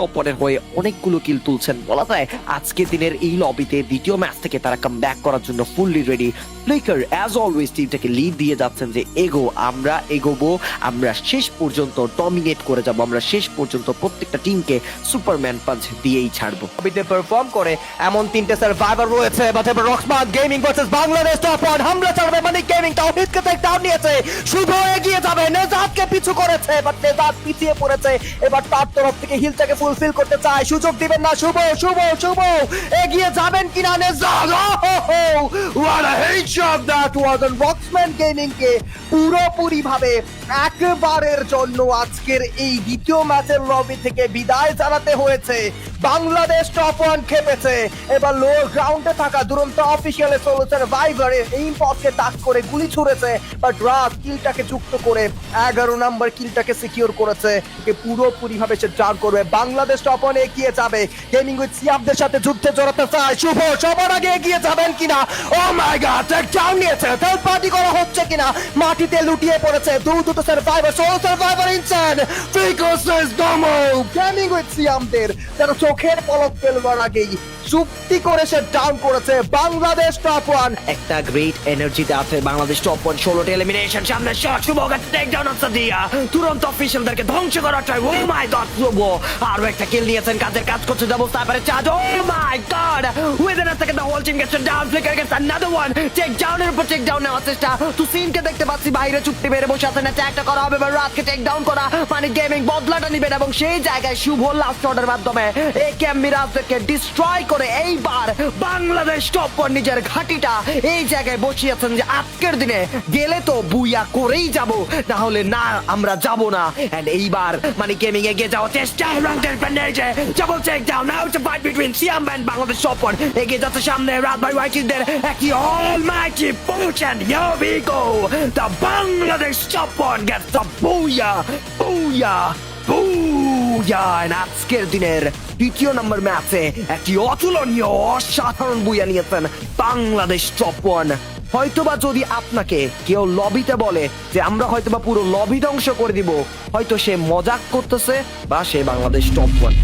টপরের হয়ে অনেকগুলো কিল তুলছেন, বলা যায় আজকে দিনের এই লবিতে দ্বিতীয় ম্যাচ থেকে তারা কাম ব্যাক করার জন্য fully ready Flicker as always টিমটাকে lead দিয়ে যাচ্ছেন যে, এগো, আমরা এগোবো, আমরা শেষ পর্যন্ত ডমিনেট করে যাব, আমরা শেষ পর্যন্ত প্রত্যেকটা টিমকে সুপারম্যান পাঞ্চ দিয়েই ছাড়বো। লবিতে পারফর্ম করে, এমন তিনটে সার্ভাইভার রয়েছে বাট এবার Roxsmart gaming versus Bangladesh top one হামলা চালাবে মানে গেমিং তাওহিদকে টেক ডাউন নিয়েছে। শুভ এগিয়ে যাবে নেজাদকে পিছু করেছে বাট নেজাদ পিছিয়ে পড়েছে। এবার তার তরফ থেকে হিলটাকে ফুলফিল করতে চায়, সুযোগ দিবেন না, শুভ শুভ শুভ। এগিয়ে যাবেন কিনা Nejad what a headshot that was on Roxman gaming কে পুরোপুরি ভাবে একবারের জন্য আজকের এই দ্বিতীয় ম্যাচের লবি থেকে বিদায় জানাতে হয়েছে। বাংলাদেশ টপ ওয়ান খেপেছে। এবার লোয়ার গ্রাউন্ডে থাকা দুরন্ত অফিসিয়ালে সলিউশন ভাইভারে এই পথকে তাক করে গুলি ছুড়েছে বাট রাত কিলটাকে যুক্ত করে এগারো নাম্বার কিলটাকে সিকিউর করেছে। পুরোপুরি ভাবে সে ডাউন করবে বাংলাদেশ টপ ওয়ান এগিয়ে যাবে। গেমিং উইথ সিয়াবদের সাথে যুদ্ধে জড়াতে চায় শুভ, সবার আগে এগিয়ে যাবেন কিনা? Oh my god take down নিয়েছে। থার্ড পার্টি করা হচ্ছে কিনা? মাটিতে লুটিয়ে পড়েছে। দু দুটো সার্ভাইভার সোল সার্ভাইভার ইনসান। ফ্রিকোসেস ডোমো গেমিং উইথ সিয়ামদের তারা চোখের পলক ফেলবার আগেই চুক্তি করে সে ডাউন করেছে বাংলাদেশ টপ ওয়ান একটা গ্রেট এনার্জিতে আছে বাংলাদেশ টপ ওয়ান ষোলোটি এলিমিনেশন সামনে শট শুভ টেক ডাউন অফ দিয়া তুরন্ত অফিসিয়ালদেরকে ধ্বংস করার ট্রাই ও মাই গড শুভ আরও একটা কিল নিয়েছেন কাজের কাজ করছে charge oh my god within a second the whole team gets down flicker gets another one take উপর টেক ডাউন নেওয়ার চেষ্টা। তুসিনকে দেখতে পাচ্ছি, বাইরে চুক্তি মেরে বসে আছেন। অ্যাটাকটা করা হবে, এবার রাতকে টেক ডাউন করা। মানে গেমিং বদলাটা নিবেন এবং সেই জায়গায় শুভ লাস্ট অর্ডার মাধ্যমে এই ক্যাম মিরাজকে ডিস্ট্রয় করে এইবার বাংলাদেশ টপ ওয়ান নিজের ঘাটিটা এই জায়গায় বসিয়েছেন যে আজকের দিনে গেলে তো বুইয়া করেই যাব, না হলে না আমরা যাব না। এন্ড এইবার মানে গেমিং এগিয়ে যাওয়ার চেষ্টা রাউন্ডের প্যান্ডেজে double take down now to fight between Siam and Bangladesh top one এগিয়ে যাচ্ছে সামনে রাত বাই ওয়াইটিদের একটি and here we go the Bangladesh top one gets the booyah booyah আজকের দিনের দ্বিতীয় নম্বর ম্যাচে একটি অতুলনীয় অসাধারণ বুয়া নিয়েছেন বাংলাদেশ টপ ওয়ান হয়তোবা যদি আপনাকে কেউ লবিতে বলে যে আমরা হয়তোবা পুরো লবি ধ্বংস করে দিব, হয়তো সে মজাক করতেছে বা সে বাংলাদেশ টপ ওয়ান